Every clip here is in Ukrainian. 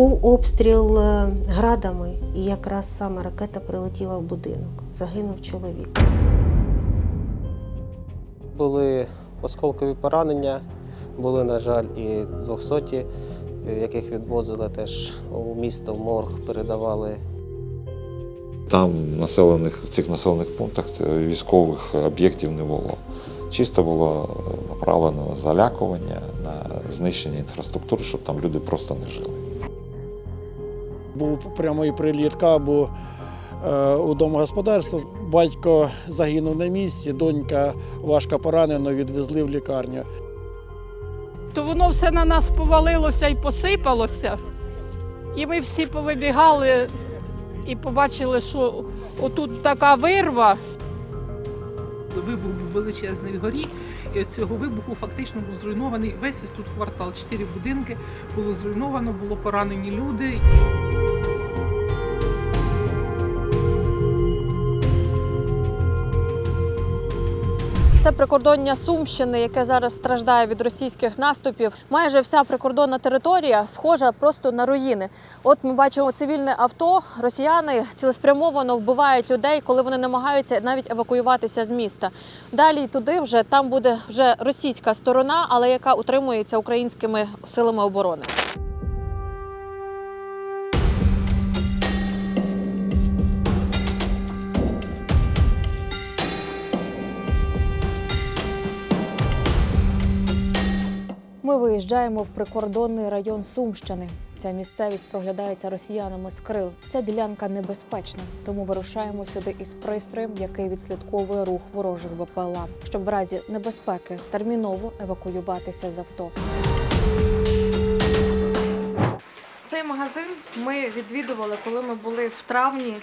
Був обстріл е, градами, і якраз саме ракета прилетіла в будинок. Загинув чоловік. Були осколкові поранення, були, на жаль, і 200, яких відвозили теж у місто, в морг, передавали. Там населених, в цих населених пунктах е, військових об'єктів не було. Чисто було е, направлено залякування на знищення інфраструктури, щоб там люди просто не жили. Був прямий приліт кабу е, у домогосподарство. Батько загинув на місці, донька важко поранена, відвезли в лікарню. то воно все на нас повалилося і посипалося. І ми всі повибігали і побачили, що отут така вирва. Вибух був величезний вгорі, і від цього вибуху фактично був зруйнований весь ось тут квартал. Чотири будинки було зруйновано, було поранені люди. Це прикордоння Сумщини, яке зараз страждає від російських наступів. Майже вся прикордонна територія схожа просто на руїни. От ми бачимо цивільне авто. Росіяни цілеспрямовано вбивають людей, коли вони намагаються навіть евакуюватися з міста. Далі туди вже там буде вже російська сторона, але яка утримується українськими силами оборони. Ми виїжджаємо в прикордонний район Сумщини. Ця місцевість проглядається росіянами з крил. Ця ділянка небезпечна, тому вирушаємо сюди із пристроєм, який відслідковує рух ворожих БПЛА, щоб в разі небезпеки терміново евакуюватися з авто. Цей магазин ми відвідували, коли ми були в травні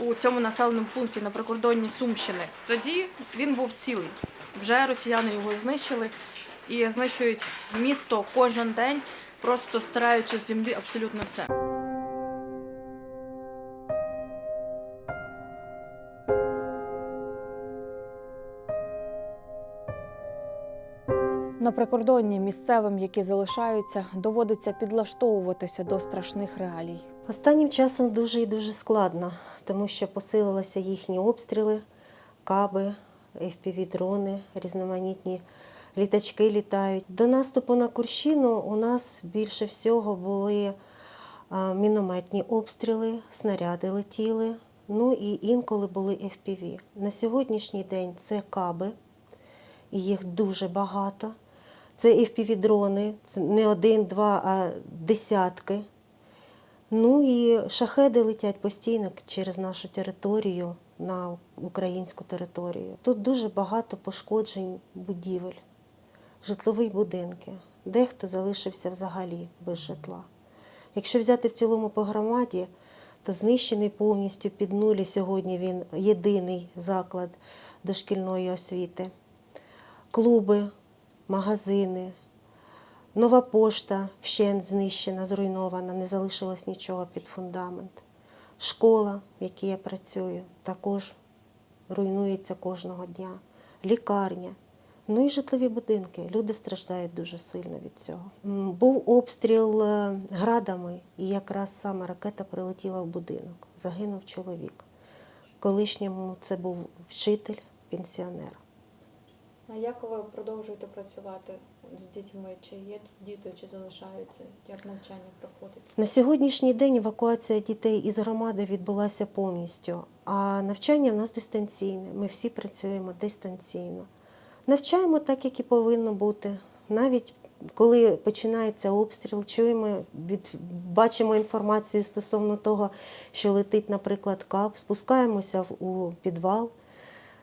у цьому населеному пункті на прикордонні Сумщини. Тоді він був цілий. Вже росіяни його знищили і знищують місто кожен день, просто стираючи з землі абсолютно все. На прикордонні місцевим, які залишаються, доводиться підлаштовуватися до страшних реалій. Останнім часом дуже і дуже складно, тому що посилилися їхні обстріли, каби, FPV-дрони, різноманітні літачки літають. До наступу на Курщину у нас більше всього були мінометні обстріли, снаряди летіли, ну і інколи були FPV. На сьогоднішній день це каби, і їх дуже багато. Це FPV-дрони, не один, два, а десятки. Ну і шахеди летять постійно через нашу територію на українську територію. Тут дуже багато пошкоджень будівель, житлові будинки. Дехто залишився взагалі без житла. Якщо взяти в цілому по громаді, то знищений повністю під нулі сьогодні він єдиний заклад дошкільної освіти. Клуби, магазини, Нова пошта вщент знищена, зруйнована, не залишилось нічого під фундамент. Школа, в якій я працюю, також руйнується кожного дня. Лікарня. Ну і житлові будинки. Люди страждають дуже сильно від цього. Був обстріл е, градами, і якраз саме ракета прилетіла в будинок. Загинув чоловік. Колишньому це був вчитель, пенсіонер. А як ви продовжуєте працювати з дітьми? Чи є діти, чи залишаються? Як навчання проходить? На сьогоднішній день евакуація дітей із громади відбулася повністю, а навчання в нас дистанційне. Ми всі працюємо дистанційно. Навчаємо так, як і повинно бути. Навіть коли починається обстріл, чуємо, від, бачимо інформацію стосовно того, що летить, наприклад, кап, спускаємося у підвал.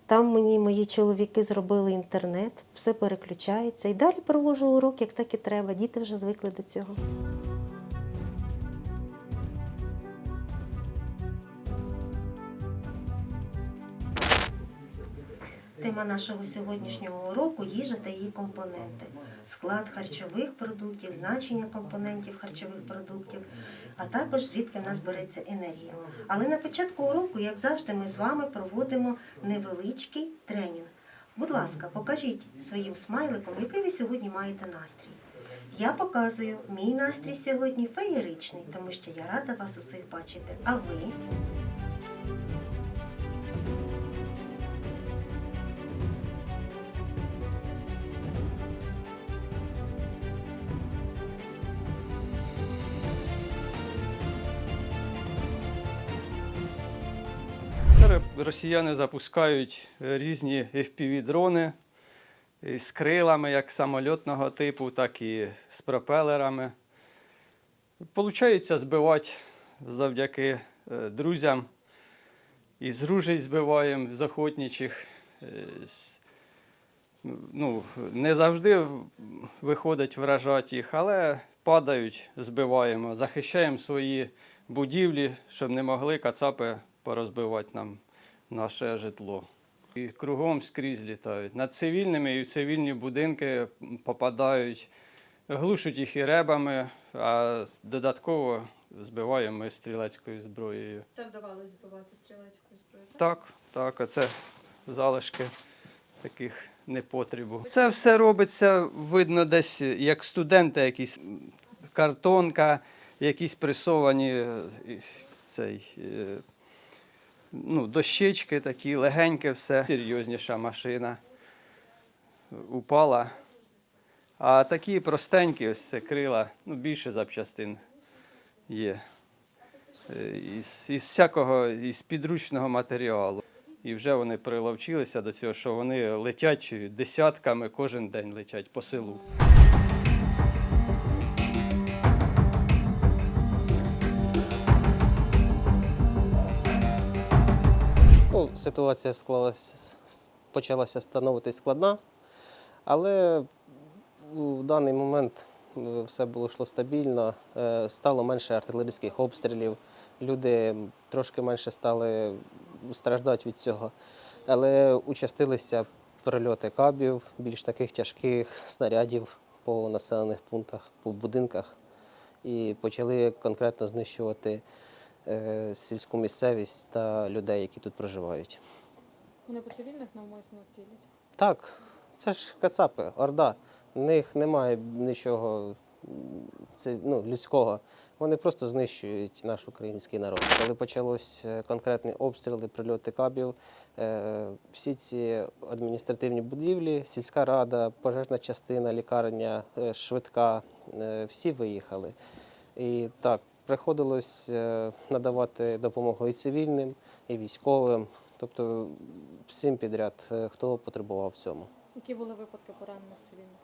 Там мені мої чоловіки зробили інтернет, все переключається. І далі проводжу урок, як так і треба. Діти вже звикли до цього. Тема нашого сьогоднішнього уроку їжа та її компоненти. Склад харчових продуктів, значення компонентів харчових продуктів, а також звідки в нас береться енергія. Але на початку уроку, як завжди, ми з вами проводимо невеличкий тренінг. Будь ласка, покажіть своїм смайликом, який ви сьогодні маєте настрій. Я показую, мій настрій сьогодні феєричний, тому що я рада вас усіх бачити. А ви? Росіяни запускають е, різні FPV-дрони з крилами, як самольотного типу, так і з пропелерами. Получається збивати завдяки е, друзям. Із ружей збиваємо з. Е, Ну, не завжди виходить вражати їх, але падають, збиваємо, захищаємо свої будівлі, щоб не могли кацапи порозбивати нам наше житло. І кругом скрізь літають. Над цивільними і в цивільні будинки попадають, глушать їх і ребами, а додатково збиваємо ми стрілецькою зброєю. Це вдавалося збивати стрілецькою зброєю. Так, так, оце залишки таких непотребу. Це все робиться, видно, десь як студенти, якісь картонка, якісь пресовані е, цей, е, ну, дощечки такі, легеньке все. Серйозніша машина упала. А такі простенькі, ось це крила, ну, більше запчастин є. Е, Із, із всякого із підручного матеріалу. І вже вони приловчилися до цього, що вони летять десятками кожен день летять по селу. Ситуація склалася, почалася становитись складна, але в даний момент е, все було йшло стабільно, е, стало менше артилерійських обстрілів, люди трошки менше стали страждати від цього. Але участилися прильоти кабів, більш таких тяжких снарядів по населених пунктах, по будинках. І почали конкретно знищувати сільську місцевість та людей, які тут проживають. Вони по цивільних навмисно цілять. Так, це ж кацапи, орда. В них немає нічого це, ну, людського. Вони просто знищують наш український народ. Коли почалось е, конкретні обстріли, прильоти кабів, е, всі ці адміністративні будівлі, сільська рада, пожежна частина, лікарня, е, швидка, е, всі виїхали. І так, приходилось е, надавати допомогу і цивільним, і військовим, тобто всім підряд, е, хто потребував в цьому. Які були випадки поранених цивільних?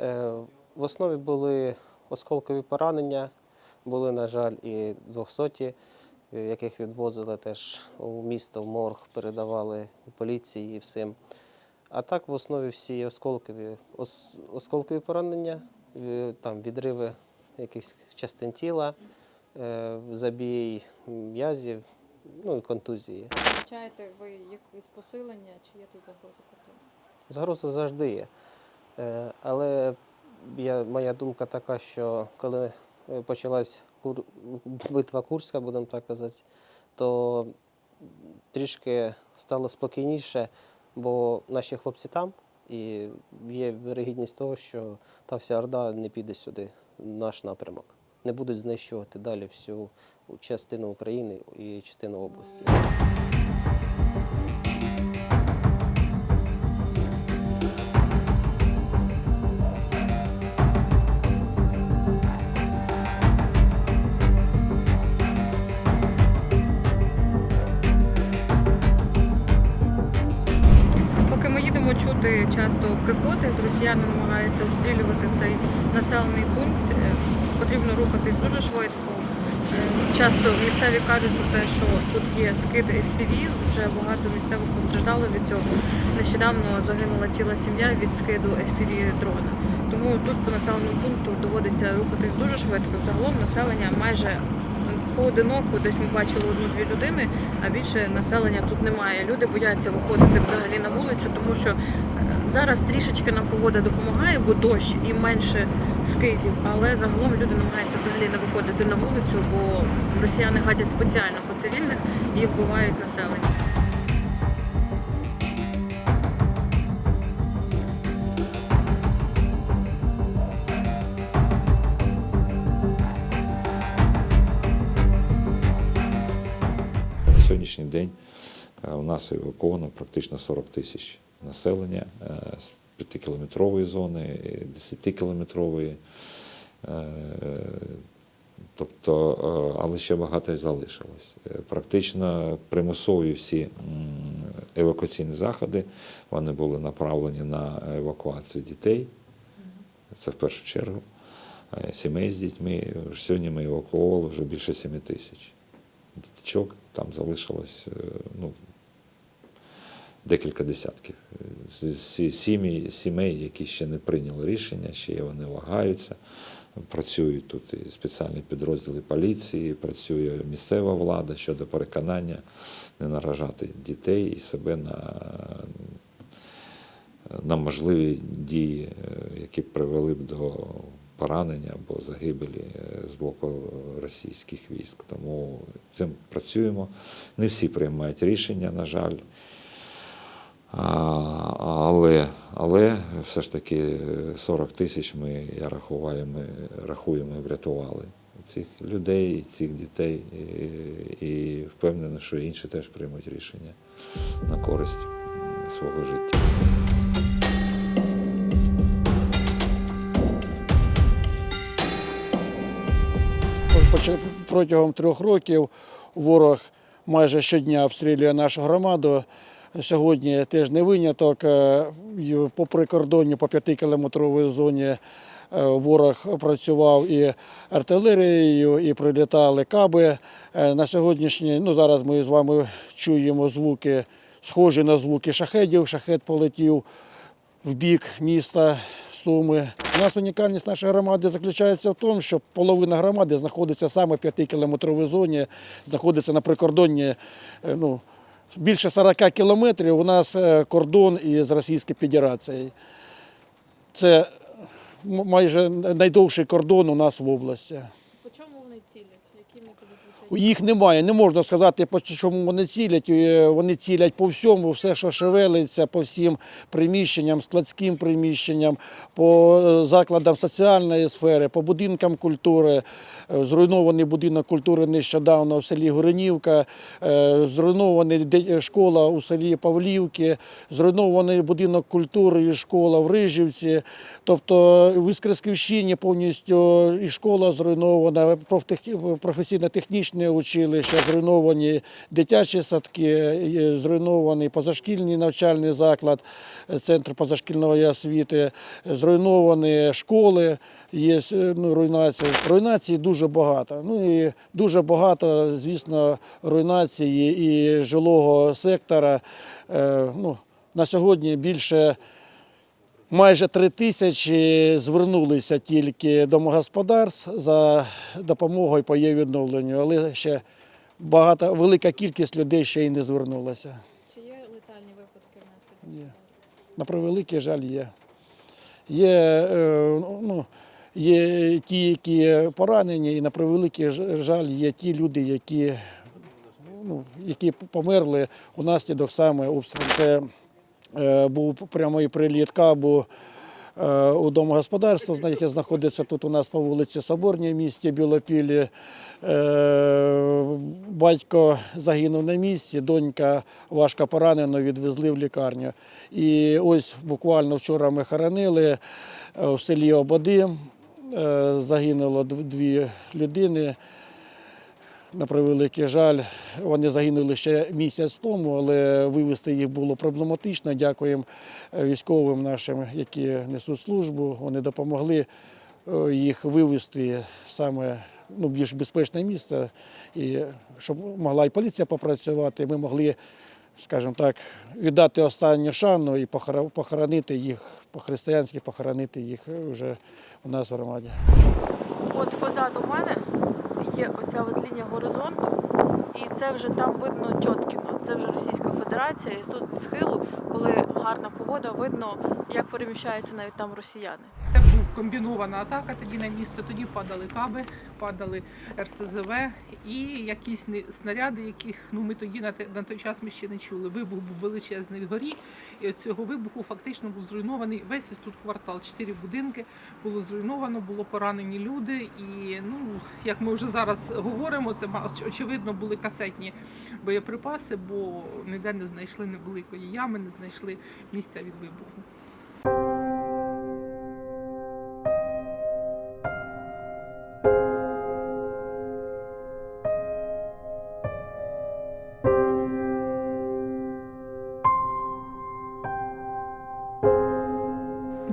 Е, В основі були осколкові поранення, були, на жаль, і 200, е, яких відвозили теж у місто, в морг, передавали поліції і всім. А так в основі всі осколкові, ос- осколкові поранення, там відриви якихось частин тіла, забій м'язів, ну і контузії. Вбачаєте ви якесь посилення, чи є тут загроза кордону? Загроза завжди є. Е, Але я, моя думка така, що коли е, почалась кур... битва Курська, будемо так казати, то трішки стало спокійніше, бо наші хлопці там, і є вирогідність того, що та вся Орда не піде сюди, наш напрямок. Не будуть знищувати далі всю частину України і частину області. Чути часто пригоди, росіяни намагаються обстрілювати цей населений пункт. Потрібно рухатись дуже швидко. Е, Часто місцеві кажуть про те, що тут є скиди FPV, вже багато місцевих постраждало від цього. Нещодавно загинула ціла сім'я від скиду FPV дрона. Тому тут по населеному пункту доводиться рухатись дуже швидко. Загалом населення майже поодиноко, десь ми бачили одну-дві людини, а більше населення тут немає. Люди бояться виходити взагалі на вулицю, тому що е, зараз трішечки нам погода допомагає, бо дощ і менше скидів, але загалом люди намагаються взагалі не виходити на вулицю, бо росіяни гадять спеціально по цивільних і вбивають населення. На сьогоднішній день е, у нас еваковано практично 40 тисяч населення. Е, 5-кілометрової зони, 10-кілометрової. Е, Тобто, е, але ще багато й залишилось. Е, Практично примусові всі евакуаційні заходи вони були направлені на евакуацію дітей. Це в першу чергу. Сімей з дітьми. Сьогодні ми евакуували вже більше 7 тисяч. Діточок там залишилось ну, декілька десятків. Сі- Сім'ї, сімей, які ще не прийняли рішення, ще вони вагаються. Працюють тут і спеціальні підрозділи поліції, працює місцева влада щодо переконання не наражати дітей і себе на, на можливі дії, е, які привели б до поранення або загибелі е, з боку російських військ. Тому цим працюємо. Не всі приймають рішення, на жаль. Але, але все ж таки 40 тисяч ми, я рахуваю, ми рахуємо, врятували цих людей, цих дітей і, і впевнений, що інші теж приймуть рішення на користь свого життя. Протягом трьох років ворог майже щодня обстрілює нашу громаду. Сьогодні теж не виняток. Е, По прикордонні, по п'ятикілометровій зоні е, ворог працював і артилерією, і прилітали каби. Е, На сьогоднішній, ну зараз ми з вами чуємо звуки, схожі на звуки шахедів. Шахет полетів в бік міста Суми. У нас унікальність нашої громади заключається в тому, що половина громади знаходиться саме в 5-кілометровій зоні, знаходиться на прикордонні. Ну, більше 40 кілометрів у нас е, кордон із Російською Федерацією. Це майже найдовший кордон у нас в області. По чому вони цілять? Які методи Їх немає, не можна сказати, по чому вони цілять. Е, Вони цілять по всьому, все, що шевелиться, по всім приміщенням, складським приміщенням, по е, закладам соціальної сфери, по будинкам культури. Е, Зруйнований будинок культури нещодавно в селі Горинівка, е, зруйнований де- школа у селі Павлівки, зруйнований будинок культури і школа в Рижівці. Тобто в Іскрисківщині повністю і школа зруйнована, професійно-технічне училище, зруйновані дитячі садки, зруйнований позашкільний навчальний заклад, е, центр позашкільної освіти, зруйновані школи, є е, ну, руйнації. Руйнацій дуже багато. Ну і дуже багато, звісно, руйнації і жилого сектора. Е, Ну, на сьогодні більше майже три тисячі звернулися тільки домогосподарств за допомогою по її відновленню, але ще багато, велика кількість людей ще й не звернулася. Чи є летальні випадки внаслідок? Є. На превеликий жаль є. Є, е, ну, є ті, які поранені, і на превеликий жаль є ті люди, які, ну, які померли унаслідок саме обстрілу. Це е, був прямий приліт кабу е, у домогосподарство, яке знаходиться тут у нас по вулиці Соборній місті Білопілі. Е, Батько загинув на місці, донька важко поранена, відвезли в лікарню. І ось буквально вчора ми хоронили е, в селі Ободи. Е, Загинуло дві людини. На превеликий жаль, вони загинули ще місяць тому, але вивезти їх було проблематично. Дякуємо е, військовим нашим, які несуть службу. Вони допомогли е, їх вивезти саме ну, більш безпечне місце, і щоб могла і поліція попрацювати, ми могли, скажімо так, віддати останню шану і похоронити їх по-християнськи, похоронити їх вже у нас в громаді. От позаду мене є оця от лінія горизонту, і це вже там видно Чоткіно. Це вже Російська Федерація. І тут схилу, коли гарна погода, видно, як переміщаються навіть там росіяни. Це був комбінована атака тоді на місто. Тоді падали каби, падали РСЗВ і якісь снаряди, яких ну ми тоді на, той час ми ще не чули. Вибух був величезний вгорі, і від цього вибуху фактично був зруйнований весь тут квартал. Чотири будинки було зруйновано, було поранені люди. І ну як ми вже зараз говоримо, це очевидно були касетні боєприпаси, бо ніде не знайшли невеликої ями, не знайшли місця від вибуху.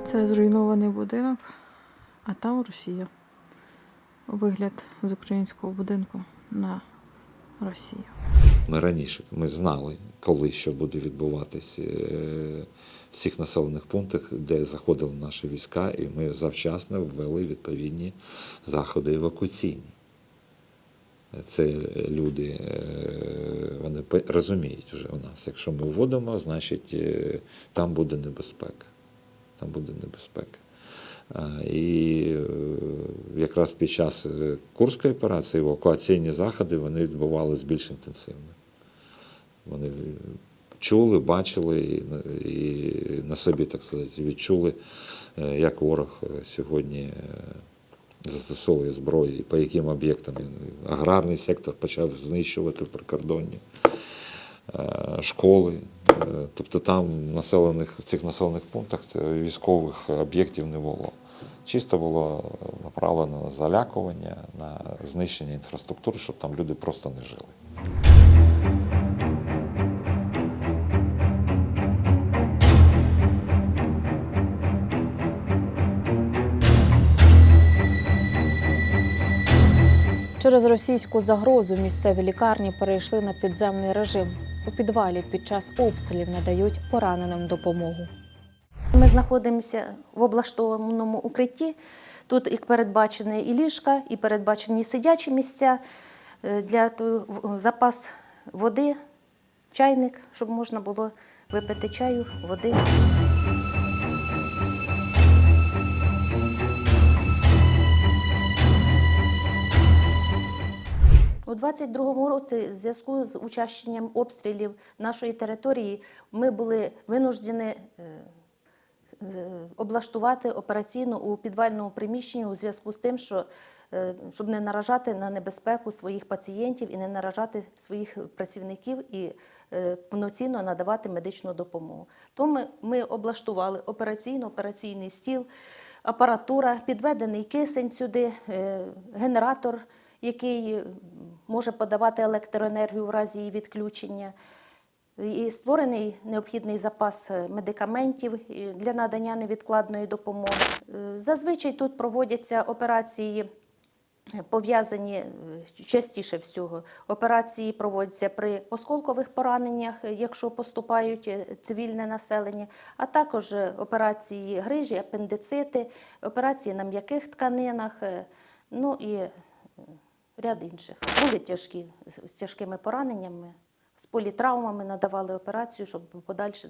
Це зруйнований будинок, а там Росія. Вигляд з українського будинку на Росію. Ми раніше ми знали, коли що буде відбуватись е, в цих населених пунктах, де заходили наші війська, і ми завчасно ввели відповідні заходи евакуаційні. Це люди, е, вони розуміють вже у нас. Якщо ми вводимо, значить е, там буде небезпека. Там буде небезпека. І е, якраз під час е, Курської операції евакуаційні заходи вони відбувалися більш інтенсивно. Вони чули, бачили і, на- собі, так сказати, відчули, е, як ворог е, сьогодні е, застосовує зброю і по яким об'єктам. Аграрний сектор почав знищувати прикордонні е, школи. Е, Тобто там населених, в цих населених пунктах е, військових об'єктів не було. Чисто було направлено на залякування, на знищення інфраструктури, щоб там люди просто не жили. Через російську загрозу місцеві лікарні перейшли на підземний режим. У підвалі під час обстрілів надають пораненим допомогу. Ми знаходимося в облаштованому укритті. Тут і передбачені і ліжка, і передбачені сидячі місця е, для запас води, чайник, щоб можна було випити чаю, води. У 22-му році, в зв'язку з учащенням обстрілів нашої території, ми були винуждені е, облаштувати операційну у підвальному приміщенні у зв'язку з тим, що е, щоб не наражати на небезпеку своїх пацієнтів і не наражати своїх працівників і е, повноцінно надавати медичну допомогу. Тому ми, ми облаштували операційно операційний стіл, апаратура, підведений кисень сюди, е, генератор, який може подавати електроенергію в разі її відключення. І створений необхідний запас е, медикаментів для надання невідкладної допомоги. Е, Зазвичай тут проводяться операції. е, Пов'язані е, частіше всього. Операції проводяться при осколкових пораненнях, е, якщо поступають е, цивільне населення, а також е, операції грижі, апендицити, операції на м'яких тканинах, е, ну і е, ряд інших. Були тяжкі з тяжкими пораненнями, з політравмами надавали операцію, щоб подальше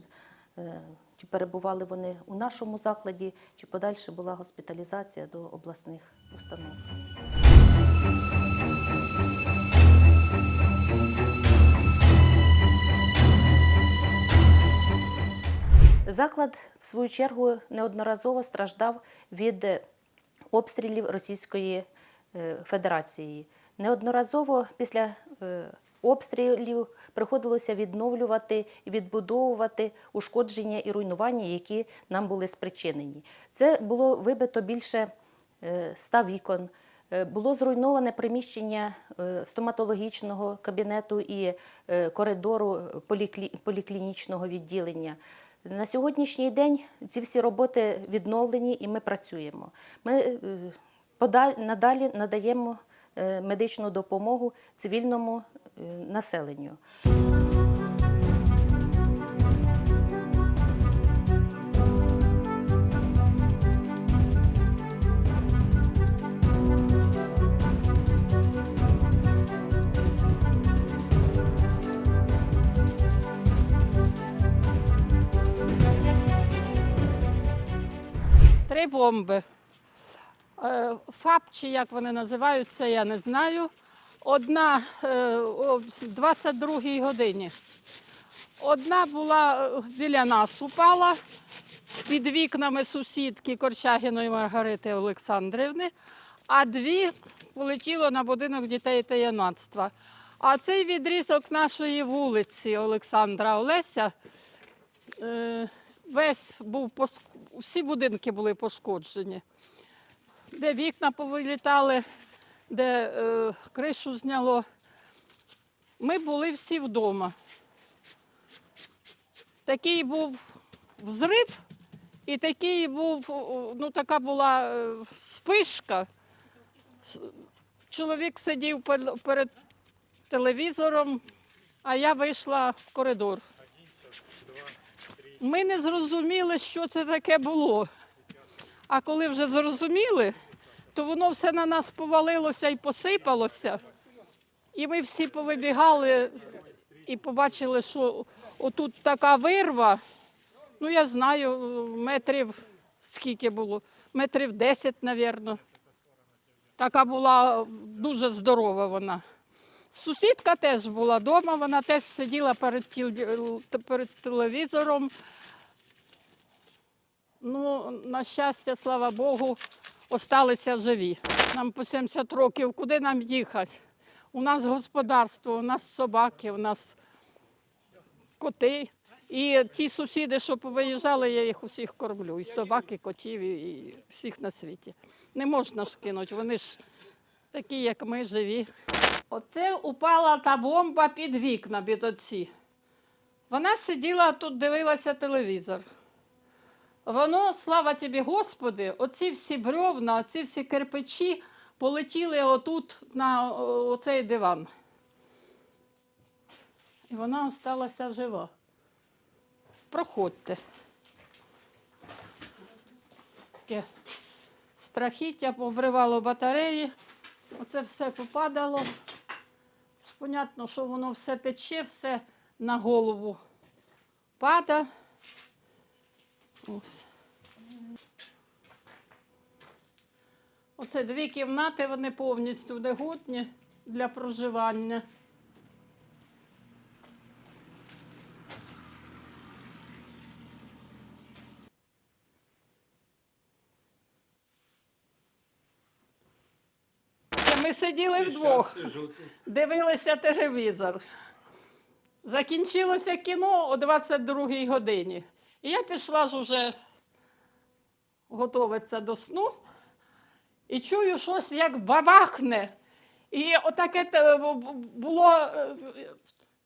е, чи перебували вони у нашому закладі, чи подальше була госпіталізація до обласних установ. Заклад, в свою чергу, неодноразово страждав від е, обстрілів Російської Федерації. Неодноразово після е, обстрілів приходилося відновлювати і відбудовувати ушкодження і руйнування, які нам були спричинені. Це було вибито більше е, ста вікон. Е, Було зруйноване приміщення е, стоматологічного кабінету і е, коридору поліклінічного відділення. На сьогоднішній день ці всі роботи відновлені і ми працюємо. Ми е, надалі надаємо е, медичну допомогу цивільному е, населенню. Три бомби. Е, ФАП, чи як вони називаються, я не знаю. Одна е, о 22-й годині. Одна була е, біля нас упала під вікнами сусідки Корчагіної Маргарити Олександрівни, а дві полетіло на будинок дітей та юнацтва. А цей відрізок нашої вулиці Олександра Олеся весь був всі будинки були пошкоджені, де вікна повилітали, де е, кришу зняло. Ми були всі вдома. Такий був взрив, і такий був, ну така була е, спишка. Чоловік сидів перед телевізором, а я вийшла в коридор. Ми не зрозуміли, що це таке було. А коли вже зрозуміли, то воно все на нас повалилося і посипалося. І ми всі повибігали і побачили, що отут така вирва. Ну, я знаю, метрів скільки було, метрів 10, мабуть. Така була дуже здорова вона. Сусідка теж була вдома, вона теж сиділа перед, тіл- перед телевізором. Ну, на щастя, слава Богу, осталися живі. Нам по 70 років, куди нам їхати? У нас господарство, у нас собаки, у нас коти. І ті сусіди, що повиїжджали, я їх усіх кормлю. І собак, і котів, і- всіх на світі. Не можна ж кинути, вони ж такі, як ми, живі. Оце упала та бомба під вікна оці. Вона сиділа тут, дивилася телевізор. Воно, слава тобі, Господи, оці всі бревна, оці всі кирпичі полетіли отут на оцей диван. І вона залишилася жива. Проходьте. Таке страхіття, повривало батареї. Оце все попадало. Понятно, що воно все тече, все на голову пада. Ось. Оце дві кімнати, вони повністю негодні для проживання. Ми сиділи вдвох, дивилися телевізор. Закінчилося кіно о 22-й годині. І я пішла ж уже готуватися до сну і чую щось як бабахне. І отаке бу- було е,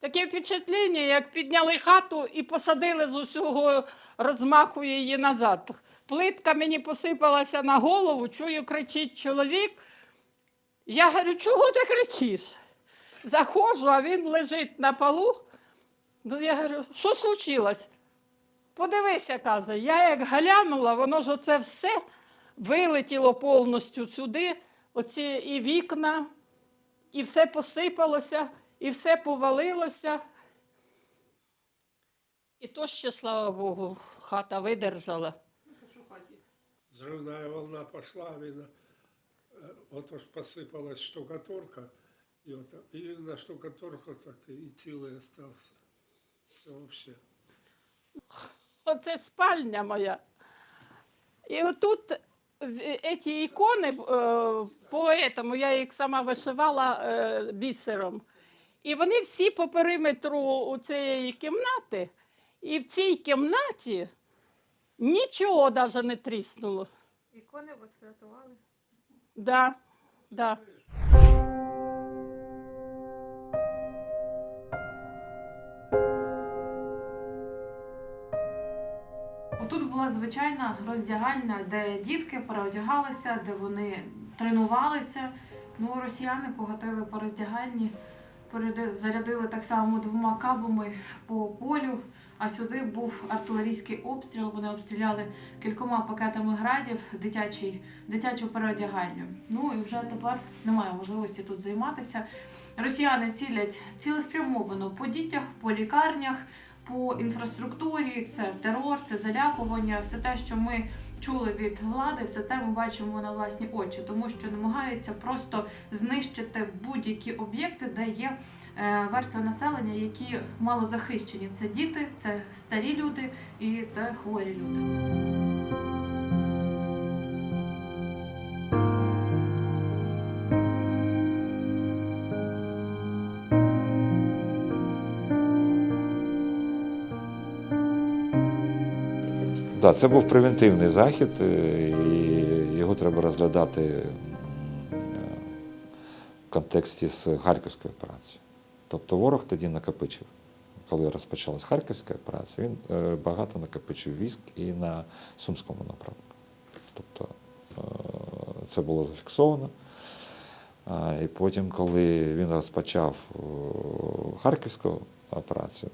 таке впечатлення, як підняли хату і посадили з усього розмаху її назад. Плитка мені посипалася на голову, чую, кричить чоловік. Я говорю, чого ти кричиш? Заходжу, а він лежить на полу. Ну, я говорю, що случилось? Подивися, каже, я як глянула, воно ж оце все вилетіло повністю сюди, оці і вікна, і все посипалося, і все повалилося. І то ще, слава Богу, хата видержала. Взрывная волна пошла, видно, э, вот уж посыпалась штукатурка, и, вот, и на штукатурку так и целый остался. Все вообще. Оце спальня моя. І отут ці ікони е, по этому, я їх сама вишивала е, бісером. І вони всі по периметру у цієї кімнати. І в цій кімнаті нічого навіть не тріснуло. Ікони ви святували? Да, да. Отут була звичайна роздягальня, де дітки переодягалися, де вони тренувалися. Ну, росіяни погатили по роздягальні, зарядили так само двома кабами по полю. А сюди був артилерійський обстріл. Вони обстріляли кількома пакетами градів дитячий, дитячу переодягальню. Ну і вже тепер немає можливості тут займатися. Росіяни цілять цілеспрямовано по дітях, по лікарнях, по інфраструктурі, це терор, це залякування, все те, що ми чули від влади, все те ми бачимо на власні очі, тому що намагаються просто знищити будь-які об'єкти, де є е, верства населення, які мало захищені. Це діти, це старі люди і це хворі люди. Да, це був превентивний захід, е, і його треба розглядати в контексті з Харківською операцією. Тобто ворог тоді накопичив. Коли розпочалась Харківська операція, він е, багато накопичив військ і на Сумському напрямку. Тобто е, це було зафіксовано. І потім, коли він розпочав Харківську операцію,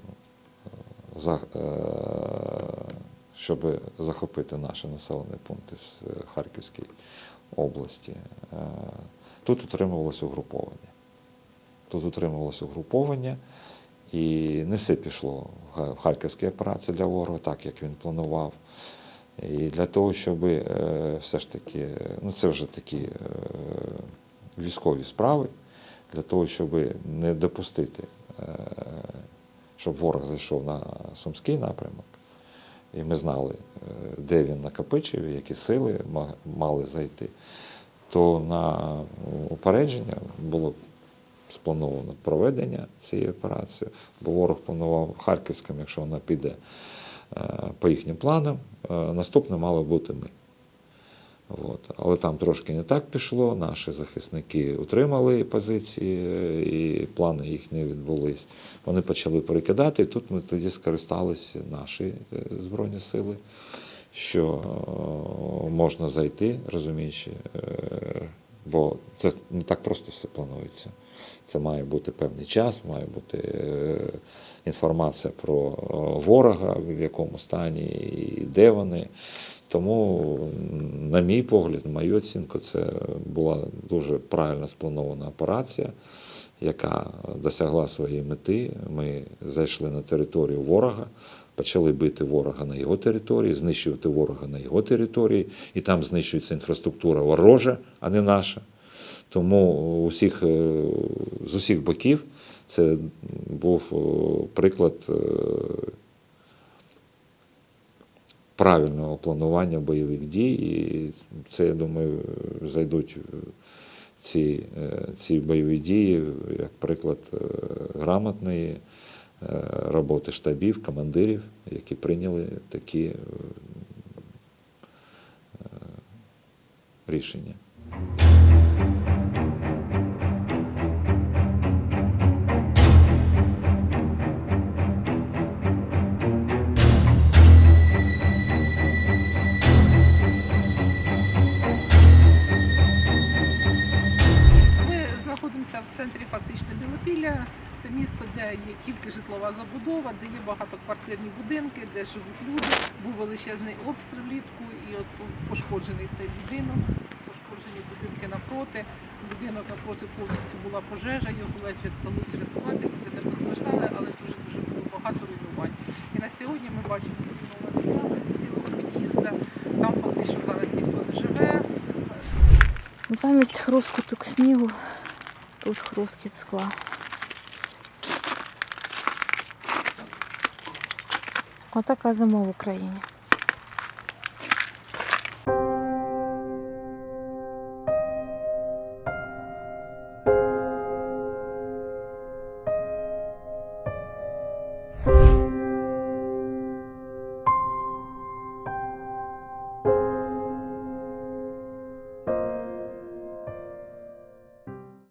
щоб захопити наші населені пункти в е, Харківській області, е, тут утримувалося угруповання. Тут утримувалося угруповання, і не все пішло в Ха- Харківській операції для ворога, так як він планував. І для того, щоб е, все ж таки, ну це вже такі військові справи, для того, щоб не допустити, щоб ворог зайшов на Сумський напрямок, і ми знали, е, де він накопичив, які сили мали зайти, то на упередження було сплановано проведення цієї операції, бо ворог планував Харківським, якщо вона піде е, по їхнім планам, е, наступне мало бути ми. От. Але там трошки не так пішло. Наші захисники утримали позиції, е, і плани їх не відбулись. Вони почали перекидати, і тут ми тоді скористалися наші е, Збройні сили, що е, можна зайти, розуміючи, бо це не так просто все планується. Це має бути певний час, має бути інформація про ворога, в якому стані і де вони. Тому, на мій погляд, на мою оцінку, це була дуже правильно спланована операція, яка досягла своєї мети. Ми зайшли на територію ворога, почали бити ворога на його території, знищувати ворога на його території, і там знищується інфраструктура ворожа, а не наша. Тому усіх, е, з усіх боків це був е, приклад е, правильного планування бойових дій. І це, я думаю, зайдуть ці, е, ці бойові дії як приклад е, грамотної е, роботи штабів, командирів, які прийняли такі е, е, рішення. Центрі фактично Білопілля. Це місто, де є тільки житлова забудова, де є багатоквартирні будинки, де живуть люди. Був величезний обстріл влітку, і от пошкоджений цей будинок, пошкоджені будинки напроти. Будинок напроти повністю була пожежа, його ледь вдалося рятувати, люди не постраждали, але дуже дуже було багато руйнувань. І на сьогодні ми бачимо зруйновані цілого під'їзда. Там фактично зараз ніхто не живе. Замість хрускоту снігу тут хрускіт скла. Отака зима в Україні.